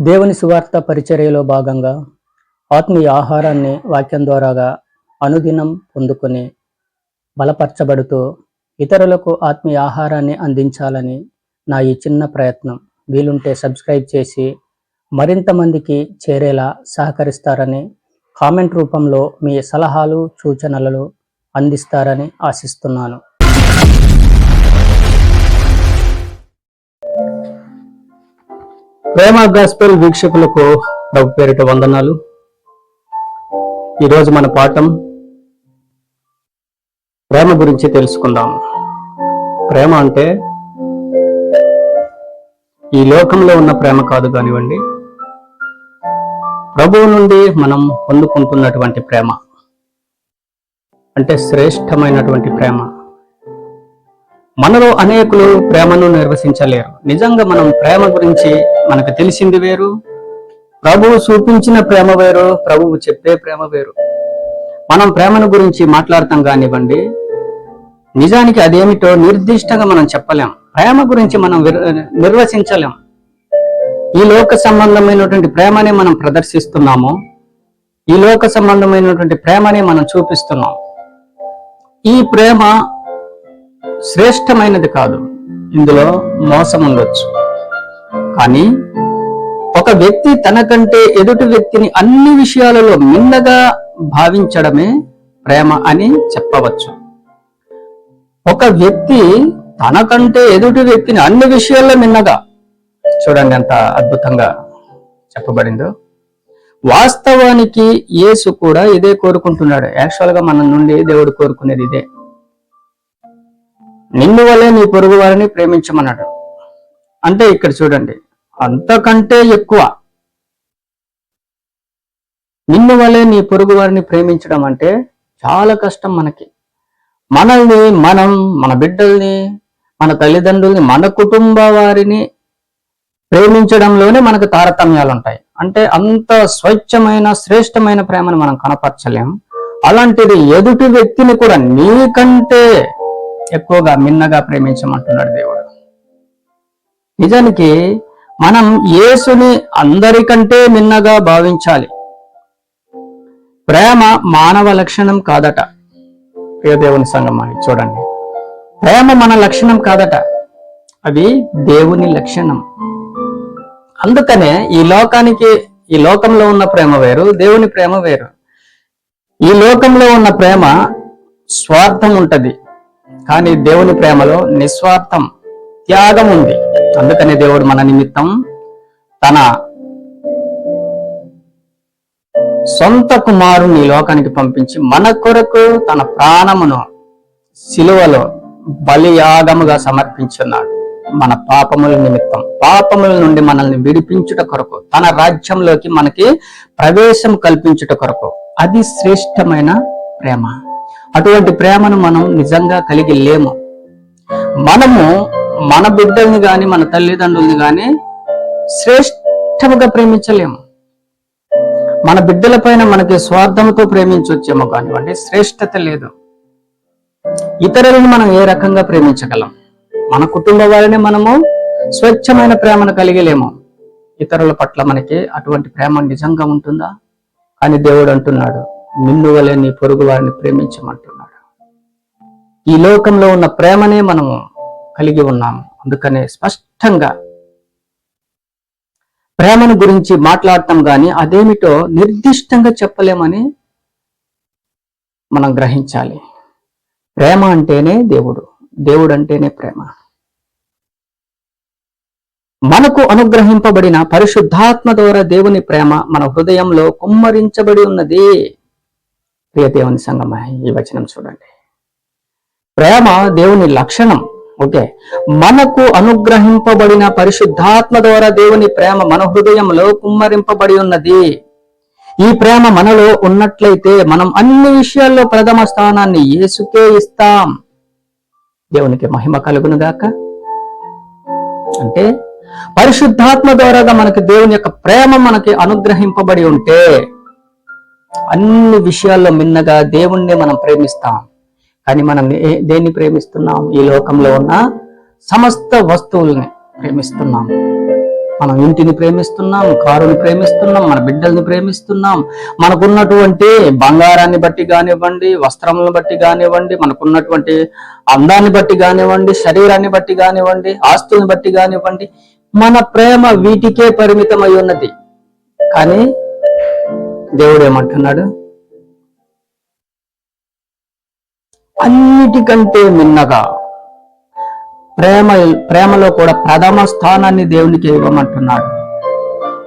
దేవుని సువార్త పరిచర్యలో భాగంగా ఆత్మీయ ఆహారాన్ని వాక్యం ద్వారాగా అనుదినం పొందుకొని బలపరచబడుతూ ఇతరులకు ఆత్మీయ ఆహారాన్ని అందించాలని నా ఈ చిన్న ప్రయత్నం. వీలుంటే సబ్స్క్రైబ్ చేసి మరింత మందికి చేరేలా సహకరిస్తారని కామెంట్ రూపంలో మీ సలహాలు సూచనలు అందిస్తారని ఆశిస్తున్నాను. ప్రేమ గాస్పెల్ వీక్షకులకు ప్రభు పేరిట వందనాలు. ఈరోజు మన పాఠం ప్రేమ గురించి తెలుసుకుందాం. ప్రేమ అంటే ఈ లోకంలో ఉన్న ప్రేమ కాదు కానివ్వండి ప్రభువు నుండి మనం పొందుకుంటున్నటువంటి ప్రేమ. అంటే శ్రేష్టమైనటువంటి ప్రేమ. మనలో అనేకులు ప్రేమను నిర్వచించలేరు నిజంగా మనం ప్రేమ గురించి మనకు తెలిసింది వేరు. ప్రభువు చూపించిన ప్రేమ వేరు ప్రభువు చెప్పే ప్రేమ వేరు. మనం ప్రేమను గురించి మాట్లాడతాం కానివ్వండి నిజానికి అదేమిటో నిర్దిష్టంగా మనం చెప్పలేం. ప్రేమ గురించి మనం నిర్వచించలేం. ఈ లోక సంబంధమైనటువంటి ప్రేమని మనం ప్రదర్శిస్తున్నాము. ఈ లోక సంబంధమైనటువంటి ప్రేమని మనం చూపిస్తున్నాం. ఈ ప్రేమ శ్రేష్టమైనది కాదు. ఇందులో మోసం ఉండొచ్చు కానీ ఒక వ్యక్తి తనకంటే ఎదుటి వ్యక్తిని అన్ని విషయాలలో మిన్నగా భావించడమే ప్రేమ అని చెప్పవచ్చు. ఒక వ్యక్తి తనకంటే ఎదుటి వ్యక్తిని అన్ని విషయాల్లో మిన్నగా చూడండి ఎంత అద్భుతంగా చెప్పబడిందో వాస్తవానికి యేసు కూడా ఇదే కోరుకుంటున్నాడు. యాక్చువల్గా మన నుండి దేవుడు కోరుకునేది ఇదే. నిన్ను వల్లే నీ పొరుగు వారిని ప్రేమించమన్నాడు. అంటే ఇక్కడ చూడండి అంతకంటే ఎక్కువ. నిన్ను వల్లే నీ పొరుగు వారిని ప్రేమించడం అంటే చాలా కష్టం మనకి. మనల్ని మనం మన బిడ్డల్ని మన తల్లిదండ్రుల్ని మన కుటుంబ వారిని ప్రేమించడంలోనే మనకు తారతమ్యాలు ఉంటాయి అంటే అంత స్వచ్ఛమైన శ్రేష్టమైన ప్రేమను మనం కనపరచలేం. అలాంటిది ఎదుటి వ్యక్తిని కూడా నీకంటే ఎక్కువగా మిన్నగా ప్రేమించమంటున్నాడు దేవుడు. నిజానికి మనం యేసుని అందరికంటే మిన్నగా భావించాలి. ప్రేమ మానవ లక్షణం కాదట. దేవుని చూడండి. ప్రేమ మన లక్షణం కాదట. అది దేవుని లక్షణం. అందుకనే ఈ లోకానికి ఈ లోకంలో ఉన్న ప్రేమ వేరు దేవుని ప్రేమ వేరు. ఈ లోకంలో ఉన్న ప్రేమ స్వార్థం ఉంటది. కానీ దేవుని ప్రేమలో నిస్వార్థం. త్యాగం ఉంది. అందుకనే దేవుడు మన నిమిత్తం తన సొంత కుమారుని లోకానికి పంపించి మన కొరకు తన ప్రాణమును సిలువలో బలియాగముగా సమర్పించున్నాడు. మన పాపముల నిమిత్తం. పాపముల నుండి మనల్ని విడిపించుట కొరకు తన రాజ్యంలోకి మనకి ప్రవేశం కల్పించుట కొరకు. అది శ్రేష్టమైన ప్రేమ. అటువంటి ప్రేమను మనం నిజంగా కలిగి లేము. మనము మన బిడ్డల్ని కానీ మన తల్లిదండ్రుల్ని కానీ శ్రేష్టముగా ప్రేమించలేము. మన బిడ్డల పైన మనకి స్వార్థంతో ప్రేమించవచ్చేమో కానివ్వండి శ్రేష్టత లేదు. ఇతరులను మనం ఏ రకంగా ప్రేమించగలం? మన కుటుంబ వారిని మనము స్వచ్ఛమైన ప్రేమను కలిగలేము. ఇతరుల పట్ల మనకి అటువంటి ప్రేమ నిజంగా ఉంటుందా? అని దేవుడు అంటున్నాడు నిన్ను వలె నీ పొరుగు వారిని ప్రేమించమంటున్నాడు. ఈ లోకంలో ఉన్న ప్రేమనే మనము కలిగి ఉన్నాము. అందుకనే స్పష్టంగా ప్రేమను గురించి మాట్లాడటం గాని అదేమిటో నిర్దిష్టంగా చెప్పలేమని మనం గ్రహించాలి. ప్రేమ అంటేనే దేవుడు. దేవుడు అంటేనే ప్రేమ. మనకు అనుగ్రహింపబడిన పరిశుద్ధాత్మ ద్వారా దేవుని ప్రేమ మన హృదయంలో కుమ్మరించబడి ఉన్నది. ప్రియ దేవుని సంగమ ఈ వచనం చూడండి. ప్రేమ దేవుని లక్షణం. ఓకే. మనకు అనుగ్రహింపబడిన పరిశుద్ధాత్మ ద్వారా దేవుని ప్రేమ మన హృదయంలో కుమ్మరింపబడి ఉన్నది. ఈ ప్రేమ మనలో ఉన్నట్లయితే మనం అన్ని విషయాల్లో ప్రథమ స్థానాన్ని యేసుకే ఇస్తాం. దేవునికి మహిమ కలుగునుగాక అంటే పరిశుద్ధాత్మ ద్వారాగా మనకి దేవుని యొక్క ప్రేమ మనకి అనుగ్రహింపబడి ఉంటే అన్ని విషయాల్లో మిన్నగా దేవుణ్ణి మనం ప్రేమిస్తాం. కానీ మనం దేన్ని ప్రేమిస్తున్నాం? ఈ లోకంలో ఉన్న సమస్త వస్తువుల్ని ప్రేమిస్తున్నాం. మనం ఇంటిని ప్రేమిస్తున్నాం కారుని ప్రేమిస్తున్నాం మన బిడ్డల్ని ప్రేమిస్తున్నాం. మనకున్నటువంటి బంగారాన్ని బట్టి కానివ్వండి వస్త్రములను బట్టి కానివ్వండి మనకున్నటువంటి అందాన్ని బట్టి కానివ్వండి శరీరాన్ని బట్టి కానివ్వండి ఆస్తుల్ని బట్టి కానివ్వండి మన ప్రేమ వీటికే పరిమితమై ఉన్నది. కానీ దేవుడు ఏమంటున్నాడు? అన్నిటికంటే మిన్నగా. ప్రేమ ప్రేమలో కూడా ప్రథమ స్థానాన్ని దేవునికి ఇవ్వమంటున్నాడు.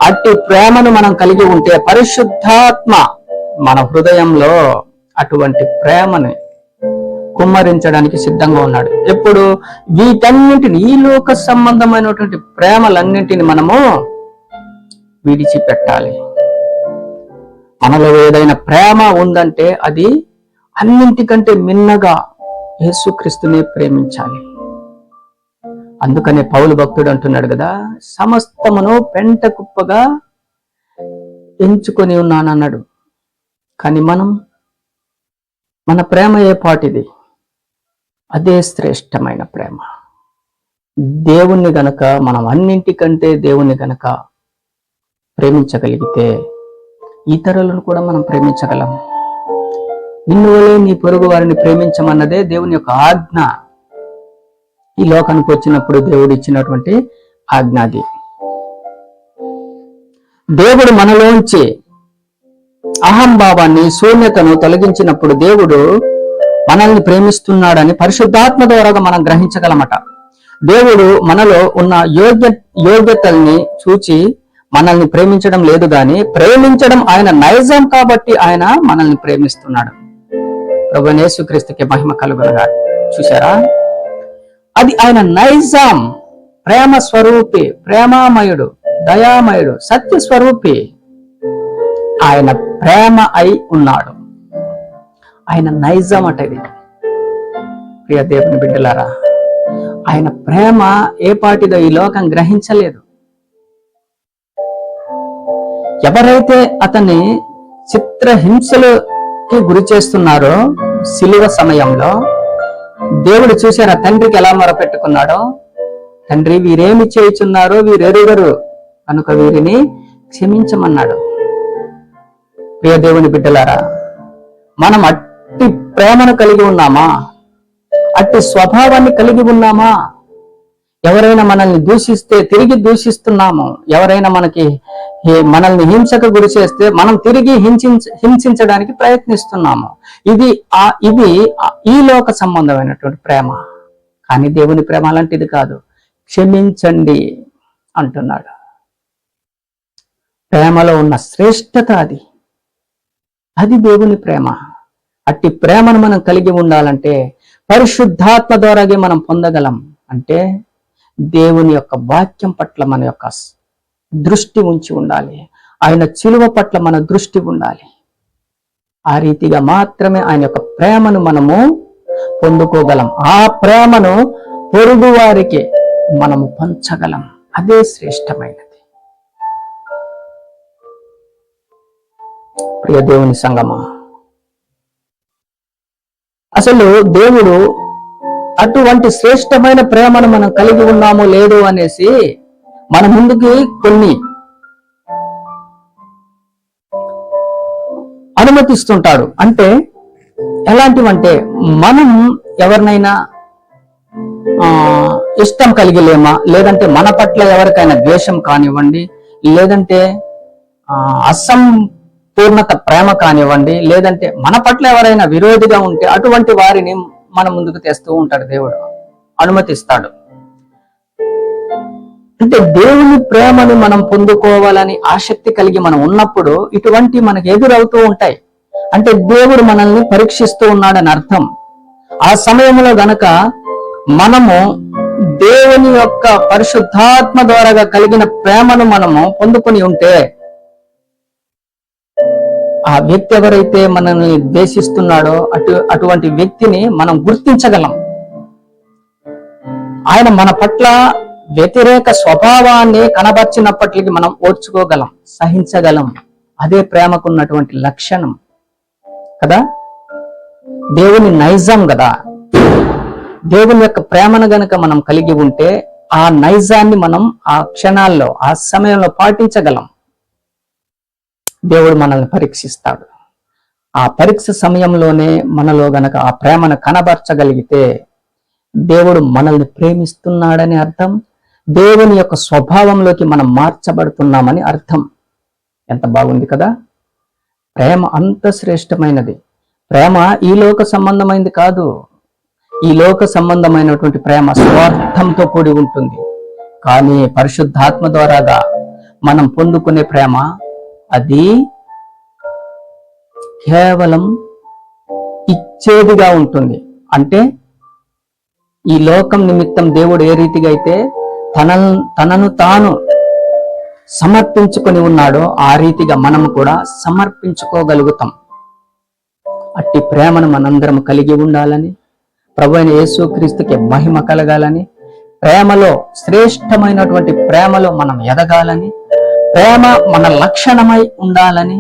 అట్టి ప్రేమను మనం కలిగి ఉంటే పరిశుద్ధాత్మ మన హృదయంలో అటువంటి ప్రేమని కుమ్మరించడానికి సిద్ధంగా ఉన్నాడు. ఎప్పుడు? వీటన్నింటిని ఈ లోక సంబంధమైనటువంటి ప్రేమలన్నింటిని మనము విడిచిపెట్టాలి. మనలో ఏదైనా ప్రేమ ఉందంటే అది అన్నింటికంటే మిన్నగా యేసుక్రీస్తునే ప్రేమించాలి. అందుకనే పౌలు భక్తుడు అంటున్నాడు కదా సమస్తమును పెంట కుప్పగా ఎంచుకొని ఉన్నానన్నాడు. కానీ మనం మన ప్రేమ ఏ పాటిది? అదే శ్రేష్టమైన ప్రేమ. దేవుణ్ణి గనక మనం అన్నింటికంటే దేవుణ్ణి గనక ప్రేమించగలిగితే ఇతరులను కూడా మనం ప్రేమించగలం. నిన్నువలే నీ పొరుగు వారిని ప్రేమించమన్నదే దేవుని యొక్క ఆజ్ఞ. ఈ లోకానికి వచ్చినప్పుడు దేవుడు ఇచ్చినటువంటి ఆజ్ఞాది దేవుడు మనలోంచి అహంభావాన్ని శూన్యతను తొలగించినప్పుడు దేవుడు మనల్ని ప్రేమిస్తున్నాడని పరిశుద్ధాత్మ ద్వారా మనం గ్రహించగలమట. దేవుడు మనలో ఉన్న యోగ్య యోగ్యతల్ని చూచి మనల్ని ప్రేమించడం లేదు గాని ప్రేమించడం ఆయన నైజం కాబట్టి ఆయన మనల్ని ప్రేమిస్తున్నాడు. ప్రభునేసుక్రీస్తుకి మహిమ కలుగునగా చూసారా అది ఆయన నైజాం ప్రేమ స్వరూపి ప్రేమామయుడు దయామయుడు సత్య స్వరూపి. ఆయన ప్రేమ అయి ఉన్నాడు. ఆయన నైజం అట ఇది. ప్రియ దేవుని బిడ్డలారా ఆయన ప్రేమ ఏ పాటిదో ఈ లోకం గ్రహించలేదు. ఎవరైతే అతన్ని చిత్రహింసలు గురి చేస్తున్నారో సిలువ సమయంలో దేవుడు చూశారా తండ్రికి ఎలా మొరపెట్టుకున్నాడో తండ్రి వీరేమి చేయుచున్నారో వీరెరుగరు కనుక వీరిని క్షమించమన్నాడు. ప్రియ దేవుని బిడ్డలారా మనం అట్టి ప్రేమను కలిగి ఉన్నామా? అట్టి స్వభావాన్ని కలిగి ఉన్నామా? ఎవరైనా మనల్ని దూషిస్తే తిరిగి దూషిస్తున్నాము. ఎవరైనా మనకి మనల్ని హింసకు గురి చేస్తే మనం తిరిగి హింసించ హింసించడానికి ప్రయత్నిస్తున్నాము. ఇది ఆ ఇది ఈ లోక సంబంధమైనటువంటి ప్రేమ. కానీ దేవుని ప్రేమ అలాంటిది కాదు. క్షమించండి అంటున్నాడు. ప్రేమలో ఉన్న శ్రేష్టత అది. అది దేవుని ప్రేమ. అట్టి ప్రేమను మనం కలిగి ఉండాలంటే పరిశుద్ధాత్మ ద్వారాగే మనం పొందగలం. అంటే దేవుని యొక్క వాక్యం పట్ల మన యొక్క దృష్టి ఉంచి ఉండాలి. ఆయన చిలువ పట్ల మన దృష్టి ఉండాలి. ఆ రీతిగా మాత్రమే ఆయన యొక్క ప్రేమను మనము పొందుకోగలం. ఆ ప్రేమను పొరుగు వారికి మనము పంచగలం. అదే శ్రేష్టమైనది. ప్రియ దేవుని సంగమా అసలు దేవుడు అటువంటి శ్రేష్టమైన ప్రేమను మనం కలిగి ఉన్నామో లేదో అనేసి మన ముందుకి కొన్ని అనుమతిస్తుంటాడు. అంటే ఎలాంటివంటే మనం ఎవరినైనా ఆ ఇష్టం కలిగి లేమా లేదంటే మన పట్ల ఎవరికైనా ద్వేషం కానివ్వండి లేదంటే ఆ అసంపూర్ణత ప్రేమ కానివ్వండి లేదంటే మన పట్ల ఎవరైనా విరోధిగా ఉంటే అటువంటి వారిని మన ముందుకు తెస్తూ ఉంటాడు దేవుడు. అనుమతిస్తాడు. అంటే దేవుని ప్రేమను మనం పొందుకోవాలని ఆసక్తి కలిగి మనం ఉన్నప్పుడు ఇటువంటి మనకు ఎదురవుతూ ఉంటాయి. అంటే దేవుడు మనల్ని పరీక్షిస్తూ ఉన్నాడని అర్థం. ఆ సమయంలో గనక మనము దేవుని యొక్క పరిశుద్ధాత్మ ద్వారా కలిగిన ప్రేమను మనము పొందుకొని ఉంటే ఆ వ్యక్తి ఎవరైతే మనల్ని ద్వేషిస్తున్నాడో అటు అటువంటి వ్యక్తిని మనం గుర్తించగలం. ఆయన మన పట్ల వ్యతిరేక స్వభావాన్ని కనబర్చినప్పటికీ మనం ఓర్చుకోగలం సహించగలం. అదే ప్రేమకున్నటువంటి లక్షణం. కదా? దేవుని నైజం కదా? దేవుని యొక్క ప్రేమను గనక మనం కలిగి ఉంటే ఆ నైజాన్ని మనం ఆ క్షణాల్లో ఆ సమయంలో పాటించగలం. దేవుడు మనల్ని పరీక్షిస్తాడు. ఆ పరీక్ష సమయంలోనే మనలో గనక ఆ ప్రేమను కనబరచగలిగితే దేవుడు మనల్ని ప్రేమిస్తున్నాడని అర్థం దేవుని యొక్క స్వభావంలోకి మనం మార్చబడుతున్నామని అర్థం. ఎంత బాగుంది కదా? ప్రేమ అంత శ్రేష్టమైనది. ప్రేమ ఈ లోక సంబంధమైనది కాదు. ఈ లోక సంబంధమైనటువంటి ప్రేమ స్వార్థంతో కూడి ఉంటుంది. కానీ పరిశుద్ధాత్మ ద్వారాగా మనం పొందుకునే ప్రేమ అది కేవలం ఇచ్చేదిగా ఉంటుంది. అంటే ఈ లోకం నిమిత్తం దేవుడు ఏ రీతిగా అయితే తన తనను తాను సమర్పించుకొని ఉన్నాడో ఆ రీతిగా మనం కూడా సమర్పించుకోగలుగుతాం. అట్టి ప్రేమను మనందరం కలిగి ఉండాలని ప్రభు అయిన యేసుక్రీస్తుకి మహిమ కలగాలని ప్రేమలో శ్రేష్టమైనటువంటి ప్రేమలో మనం ఎదగాలని ప్రేమ మన లక్షణమై ఉండాలని